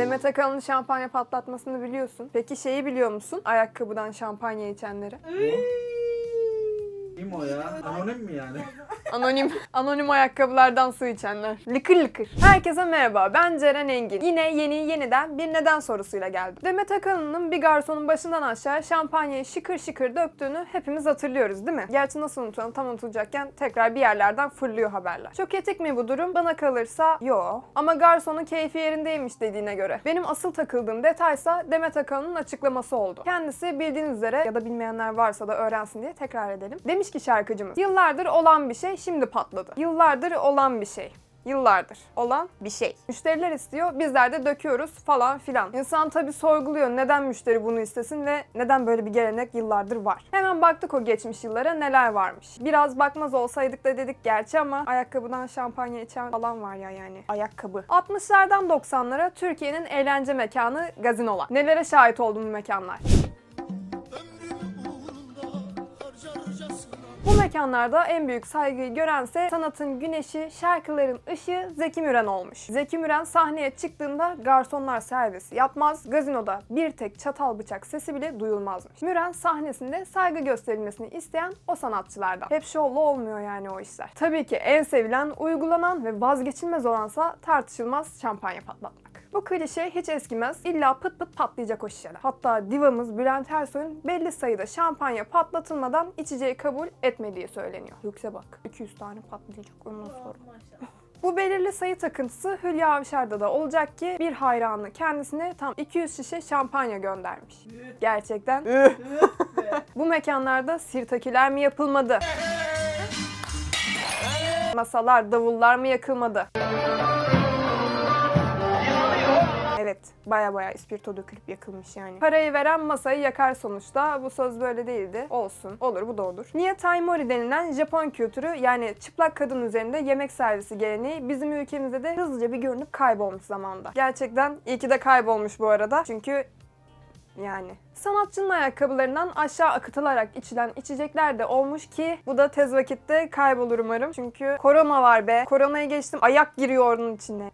Demet Akalın'ın şampanya patlatmasını biliyorsun. Peki şeyi biliyor musun? Ayakkabıdan şampanya içenleri. Kim ya? Anonim mi yani? Anonim, anonim ayakkabılardan su içenler. Lıkır lıkır. Herkese merhaba, ben Ceren Engin. Yine yeni yeniden bir neden sorusuyla geldim. Demet Akalın'ın bir garsonun başından aşağı şampanyayı şıkır şıkır döktüğünü hepimiz hatırlıyoruz değil mi? Gerçi nasıl unutalım tam unutulacakken tekrar bir yerlerden fırlıyor haberler. Çok etik mi bu durum? Bana kalırsa yo. Ama garsonun keyfi yerindeymiş dediğine göre. Benim asıl takıldığım detaysa Demet Akalın'ın açıklaması oldu. Kendisi bildiğiniz üzere ya da bilmeyenler varsa da öğrensin diye tekrar edelim. Demiş ki şarkıcımız, yıllardır olan bir şey şimdi patladı. Yıllardır olan bir şey. Yıllardır olan bir şey. Müşteriler istiyor, bizler de döküyoruz falan filan. İnsan tabii sorguluyor neden müşteri bunu istesin ve neden böyle bir gelenek yıllardır var. Hemen baktık o geçmiş yıllara neler varmış. Biraz bakmaz olsaydık da dedik gerçi ama ayakkabıdan şampanya içen falan var ya yani. Ayakkabı. 60'lardan 90'lara Türkiye'nin eğlence mekanı gazinolar. Nelere şahit oldum bu mekanlar? Bu mekanlarda en büyük saygıyı görense sanatın güneşi, şarkıların ışığı Zeki Müren olmuş. Zeki Müren sahneye çıktığında garsonlar servis yapmaz, gazinoda bir tek çatal bıçak sesi bile duyulmazmış. Müren sahnesinde saygı gösterilmesini isteyen o sanatçılardan. Hep şovlu olmuyor yani o işler. Tabii ki en sevilen, uygulanan ve vazgeçilmez olansa tartışılmaz şampanya patlatmak. Bu klişe hiç eskimez. İlla pıt pıt patlayacak o şişeler. Hatta divamız Bülent Ersoy'un belli sayıda şampanya patlatılmadan içeceği kabul etmediği söyleniyor. Yoksa bak 200 tane patlayacak ondan sonra. Bu belirli sayı takıntısı Hülya Avşar'da da olacak ki bir hayranı kendisine tam 200 şişe şampanya göndermiş. Gerçekten. Bu mekanlarda sirtakiler mi yapılmadı? Masalar, davullar mı yakılmadı? Evet, baya baya ispirto dökülüp yakılmış yani. Parayı veren masayı yakar sonuçta. Bu söz böyle değildi. Olsun. Olur bu da olur. Niye Taimori denilen Japon kültürü yani çıplak kadın üzerinde yemek servisi geleneği bizim ülkemizde de hızlıca bir görünüp kaybolmuş zamanda. Gerçekten iyi ki de kaybolmuş bu arada. Çünkü yani. Sanatçının ayakkabılarından aşağı akıtılarak içilen içecekler de olmuş ki bu da tez vakitte kaybolur umarım. Çünkü korona var be. Koronayı geçtim ayak giriyor onun içine.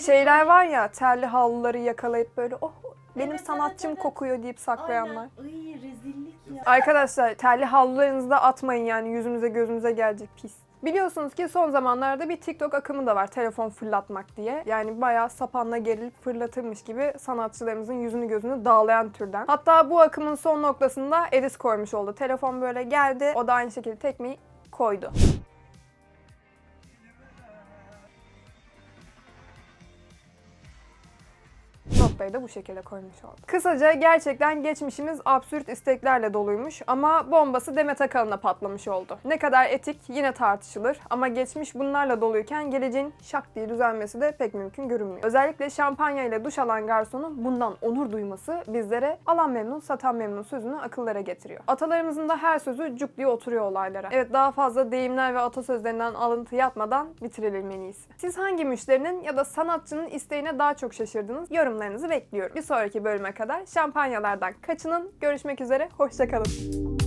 Şeyler var ya terli havluları yakalayıp böyle oh benim Evet, sanatçım evet, evet. kokuyor deyip saklayanlar. Aynen. Iy rezillik ya. Arkadaşlar terli havlularınızı da atmayın yani yüzümüze gözümüze gelecek pis. Biliyorsunuz ki son zamanlarda bir TikTok akımı da var telefon fırlatmak diye. Yani bayağı sapanla gerilip fırlatırmış gibi sanatçılarımızın yüzünü gözünü dağlayan türden. Hatta bu akımın son noktasında Eris koymuş oldu. Telefon böyle geldi o da aynı şekilde tekmeyi koydu. Noktayı da bu şekilde koymuş olduk. Kısaca gerçekten geçmişimiz absürt isteklerle doluymuş ama bombası Demet Akalın'a patlamış oldu. Ne kadar etik yine tartışılır ama geçmiş bunlarla doluyken geleceğin şak diye düzelmesi de pek mümkün görünmüyor. Özellikle şampanya ile duş alan garsonun bundan onur duyması bizlere alan memnun satan memnun sözünü akıllara getiriyor. Atalarımızın da her sözü cuk diye oturuyor olaylara. Evet daha fazla deyimler ve atasözlerinden alıntı yapmadan iyisi. Siz hangi müşterinin ya da sanatçının isteğine daha çok şaşırdınız? Yorumlarınızı bekliyorum. Bir sonraki bölüme kadar şampanyalardan kaçının. Görüşmek üzere, hoşçakalın.